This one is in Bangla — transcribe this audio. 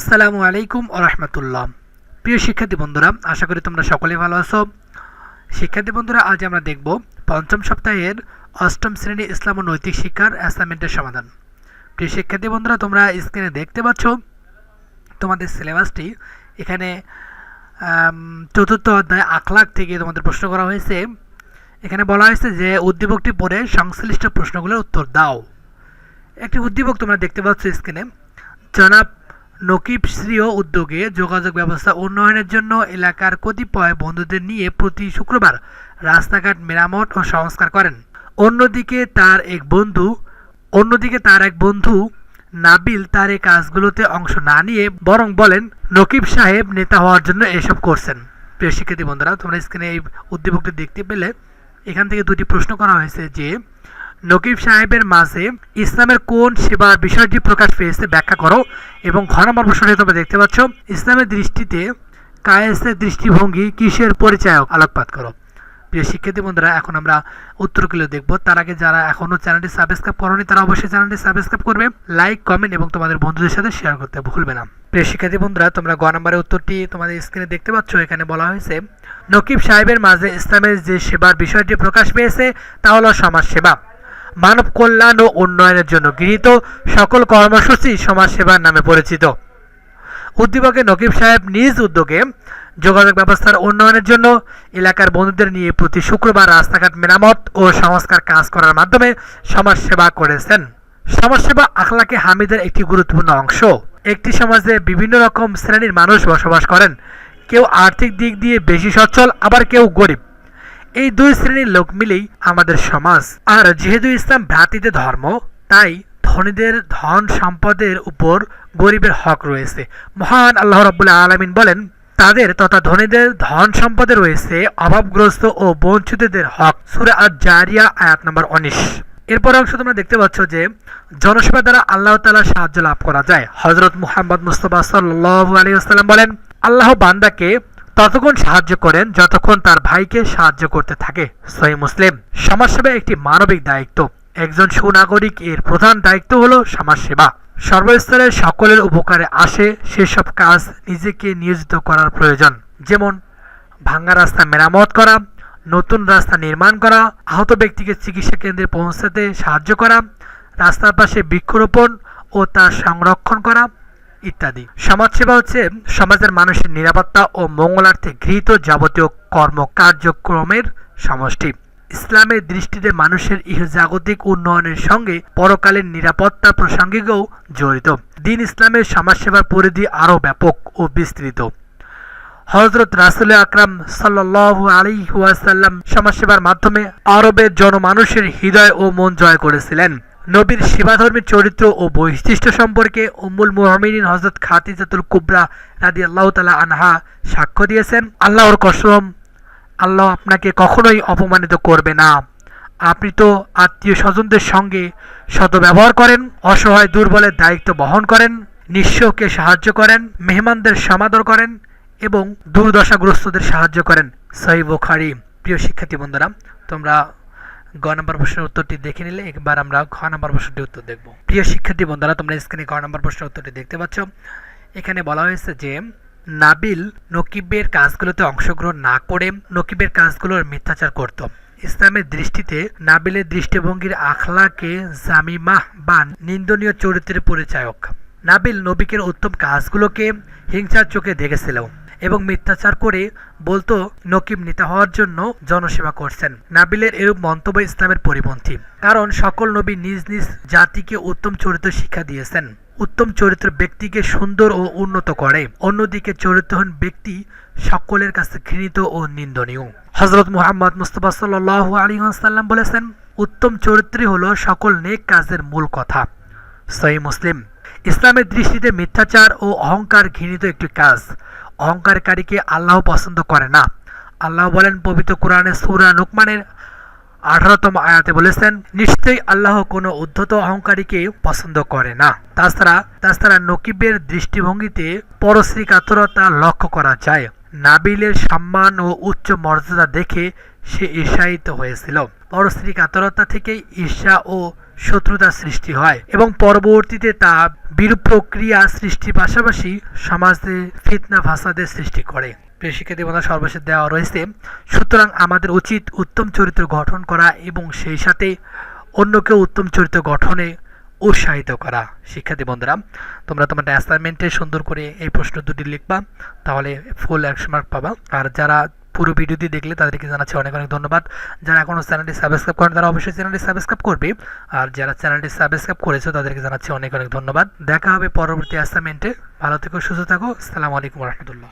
আসসালামু আলাইকুম রহমতুল্লাহ। প্রিয় শিক্ষার্থী বন্ধুরা, আশা করি তোমরা সকলেই ভালো আছো। শিক্ষার্থী বন্ধুরা, আজ আমরা দেখব পঞ্চম সপ্তাহের অষ্টম শ্রেণি ইসলাম ও নৈতিক শিক্ষার অ্যাসাইনমেন্টের সমাধান। প্রিয় শিক্ষার্থী বন্ধুরা, তোমরা স্ক্রিনে দেখতে পাচ্ছ, তোমাদের সিলেবাসটি এখানে চতুর্থ অধ্যায় আখলাক থেকে তোমাদের প্রশ্ন করা হয়েছে। এখানে বলা হয়েছে যে, উদ্দীপকটি পড়ে সংশ্লিষ্ট প্রশ্নগুলোর উত্তর দাও। একটি উদ্দীপক তোমরা দেখতে পাচ্ছ স্ক্রিনে জনাব নকিব শ্রীয় উদ্যোগে যোগাযোগ ব্যবস্থা উন্নয়নের জন্য এলাকার কতিপয় বন্ধুদের নিয়ে প্রতি শুক্রবার রাস্তাঘাট মেরামত ও সংস্কার করেন। অন্যদিকে তার এক বন্ধু, অন্যদিকে তার এক বন্ধু নাবিল তার এই কাজগুলোতে অংশ না নিয়ে বরং বলেন, নকিব সাহেব নেতা হওয়ার জন্য এসব করছেন। প্রিয় শিক্ষার্থী বন্ধুরা, তোমরা স্ক্রিনে এই উদ্দীপকটি দেখতে পেলে। এখান থেকে দুটি প্রশ্ন করা হয়েছে যে নকিব সাহেবের মাঝে ইসলামের কোন সেবার বিষয়টি প্রকাশ পেয়েছে ব্যাখ্যা করো এবং ঘ নম্বর তোমরা দেখতে পাচ্ছ। ইসলামের দৃষ্টিতে কায়েসের দৃষ্টিভঙ্গি কিসের পরিচয়ক? আলোকপাত করো। প্রিয় শিক্ষার্থী বন্ধুরা, এখন আমরা উত্তরগুলো দেখব। তার আগে যারা এখনও চ্যানেলটি সাবস্ক্রাইব করনি, তারা অবশ্যই চ্যানেলটি সাবস্ক্রাইব করবে, লাইক, কমেন্ট এবং তোমাদের বন্ধুদের সাথে শেয়ার করতে ভুলবে না। প্রিয় শিক্ষার্থী বন্ধুরা, তোমরা গ নম্বরের উত্তরটি তোমাদের স্ক্রিনে দেখতে পাচ্ছ। এখানে বলা হয়েছে, নকিব সাহেবের মাঝে ইসলামের যে সেবার বিষয়টি প্রকাশ পেয়েছে, তা হলো সমাজ সেবা মানব কল্যাণ ও উন্নয়নের জন্য গৃহীত সকল কর্মসূচি সমাজসেবার নামে পরিচিত। উদ্দীপকে নকিব সাহেব নিজ উদ্যোগে যোগাযোগ ব্যবস্থার উন্নয়নের জন্য এলাকার বন্ধুদের নিয়ে প্রতি শুক্রবার রাস্তাঘাট মেরামত ও সংস্কার কাজ করার মাধ্যমে সমাজসেবা করেছেন। সমাজসেবা আখলাকে হামিদের একটি গুরুত্বপূর্ণ অংশ। একটি সমাজে বিভিন্ন রকম শ্রেণির মানুষ বসবাস করেন। কেউ আর্থিক দিক দিয়ে বেশি সচ্ছল, আবার কেউ গরিব। এই দুই শ্রেণির লোক মিলেই আমাদের সমাজ। আর যেহেতু ইসলাম ভ্রাতৃত্বের ধর্ম, তাই ধনীদের ধন সম্পদের উপর গরিবের হক রয়েছে। মহান আল্লাহ রাব্বুল আলামিন বলেন, তাদের তথা ধনীদের ধন সম্পদে রয়েছে অভাবগ্রস্ত ও বঞ্চিতদের হক। সূরা আজ জারিয়া আয়াত নম্বর উনিশ। এরপর অংশ তোমরা দেখতে পাচ্ছ যে জনসভা দ্বারা আল্লাহ তাআলার সাহায্য লাভ করা যায়। হযরত মুহাম্মদ মুস্তফা সাল্লাল্লাহু আলাইহি ওয়াসাল্লাম বলেন, আল্লাহ বান্দাকে ততক্ষণ সাহায্য করেন যতক্ষণ তার ভাইকে সাহায্য করতে থাকে। সহি মুসলিম। সমাজসেবা একটি মানবিক দায়িত্ব। একজন সুনাগরিক এর প্রধান দায়িত্ব হলো সমাজসেবা। সর্বস্তরের সকলের উপকারে আসে সেসব কাজ নিজেকে নিয়োজিত করার প্রয়োজন। যেমন, ভাঙ্গা রাস্তা মেরামত করা, নতুন রাস্তা নির্মাণ করা, আহত ব্যক্তিকে চিকিৎসা কেন্দ্রে পৌঁছাতে সাহায্য করা, রাস্তার পাশে বৃক্ষরোপণ ও তার সংরক্ষণ করা ইত্যাদি। সমাজসেবা হচ্ছে সমাজের মানুষের নিরাপত্তা ও মঙ্গলার্থে গৃহীত যাবতীয় কর্ম কার্যক্রমের সমষ্টি। ইসলামের দৃষ্টিতে মানুষের ইহজাগতিক উন্নয়নের সঙ্গে পরকালীন নিরাপত্তা প্রসঙ্গিকও জড়িত। দিন ইসলামের সমাজসেবার পরিধি আরও ব্যাপক ও বিস্তৃত। হজরত রাসুল আকরাম সাল্লাল্লাহু আলাইহি ওয়াসাল্লাম সমাজসেবার মাধ্যমে আরবের জনমানুষের হৃদয় ও মন জয় করেছিলেন। নবীর সেবাধর্মী চরিত্র ও বৈশিষ্ট্য সম্পর্কে উম্মুল মুহামিনিন হজরত খাতিজাতুল কুবরা রাদি আল্লাহ তালা আনহা সাক্ষ্য দিয়েছেন, আল্লাহর কসম, আল্লাহ আপনাকে কখনোই অপমানিত করবে না। আপনি তো আত্মীয় স্বজনদের সঙ্গে সদ্ব্যবহার করেন, অসহায় দুর্বলের দায়িত্ব বহন করেন, নিঃস্বকে সাহায্য করেন, মেহমানদের সমাদর করেন এবং দুর্দশাগ্রস্তদের সাহায্য করেন। সহি বুখারি। প্রিয় শিক্ষার্থী বন্ধুরা, তোমরা গ নম্বর প্রশ্নের উত্তরটি দেখে নিলে একবার আমরা ঘ নম্বর প্রশ্নটির উত্তর দেখব। প্রিয় শিক্ষার্থী বন্ধুরা, তোমরা স্ক্রিনে ঘ নম্বর প্রশ্নের উত্তরটি দেখতে পাচ্ছ। এখানে বলা হয়েছে যে, নাবিল নকিবের কাজগুলোতে অংশগ্রহণ না করে নকিবের কাজগুলোর মিথ্যাচার করত। ইসলামের দৃষ্টিতে নাবিলের দৃষ্টিভঙ্গির আখলাকে জামিমাহ বা নিন্দনীয় চরিত্রের পরিচায়ক। নাবিল নবিকের উত্তম কাজগুলোকে হিংসার চোখে দেখেছিল। এবং মিথ্যাচার করে বলতো নকিব নেতা হওয়ার জন্য জনসেবা করছেন। নাবিলের এরূপ মন্তব্য ইসলামের পরিপন্থী। কারণ সকল নবী নিজ নিজ জাতিকে উত্তম চরিত্র শিক্ষা দিয়েছেন। উত্তম চরিত্র ব্যক্তিকে সুন্দর ও উন্নত করে। অন্যদিকে চরিত্রহীন ব্যক্তি সকলের কাছে ঘৃণিত ও নিন্দনীয়। হজরত মুহাম্মদ মুস্তফা সাল্লাহ আলী সাল্লাম বলেছেন, উত্তম চরিত্রই হলো সকল নেক কাজের মূল কথা। সহি মুসলিম। ইসলামের দৃষ্টিতে মিথ্যাচার ও অহংকার ঘৃণিত একটি কাজ। অহংকারকারীকে আল্লাহ পছন্দ করে না। আল্লাহ বলেন, পবিত্র কোরআনে সূরা লুকমানের আঠারোতম আয়াতে বলেছেন, নিশ্চয়ই আল্লাহ কোনো উদ্ধত অহংকারীকে পছন্দ করে না। তাছাড়া তাছাড়া নকিবের দৃষ্টিভঙ্গিতে পরশ্রী কাতরতা লক্ষ্য করা যায়। নাবিলের সম্মান ও উচ্চ মর্যাদা দেখে সে ঈর্ষায়িত হয়েছিল। পরশ্রী কাতরতা থেকে ঈর্ষা ও শত্রুতার সৃষ্টি হয় এবং পরবর্তীতে তা বিরূপ প্রক্রিয়া সৃষ্টির পাশাপাশি সমাজে ফিতনা, ফাসাদের সৃষ্টি করে। প্রিয় দেবতা সর্বশেষ দেওয়া রয়েছে, সুতরাং আমাদের উচিত উত্তম চরিত্র গঠন করা এবং সেই সাথে অন্যকে উত্তম চরিত্র গঠনে উৎসাহিত করা। শিক্ষার্থী বন্ধুরা, তোমরা তোমাদের অ্যাসাইনমেন্টে সুন্দর করে এই প্রশ্ন দুটি লিখবা, তাহলে ফুল একশো মার্ক পাবা। আর যারা পুরো ভিডিওটি দেখলে তাদেরকে জানাচ্ছি অনেক অনেক ধন্যবাদ। যারা এখনও চ্যানেলটি সাবস্ক্রাইব করেন তারা অবশ্যই চ্যানেলটি সাবস্ক্রাইব করবে। আর যারা চ্যানেলটি সাবস্ক্রাইব করেছ, তাদেরকে জানাচ্ছি অনেক অনেক ধন্যবাদ। দেখা হবে পরবর্তী অ্যাসাইনমেন্টে ভালো থেকো, সুস্থ থাকো। আসসালামু আলাইকুম রহমতুল্লাহ।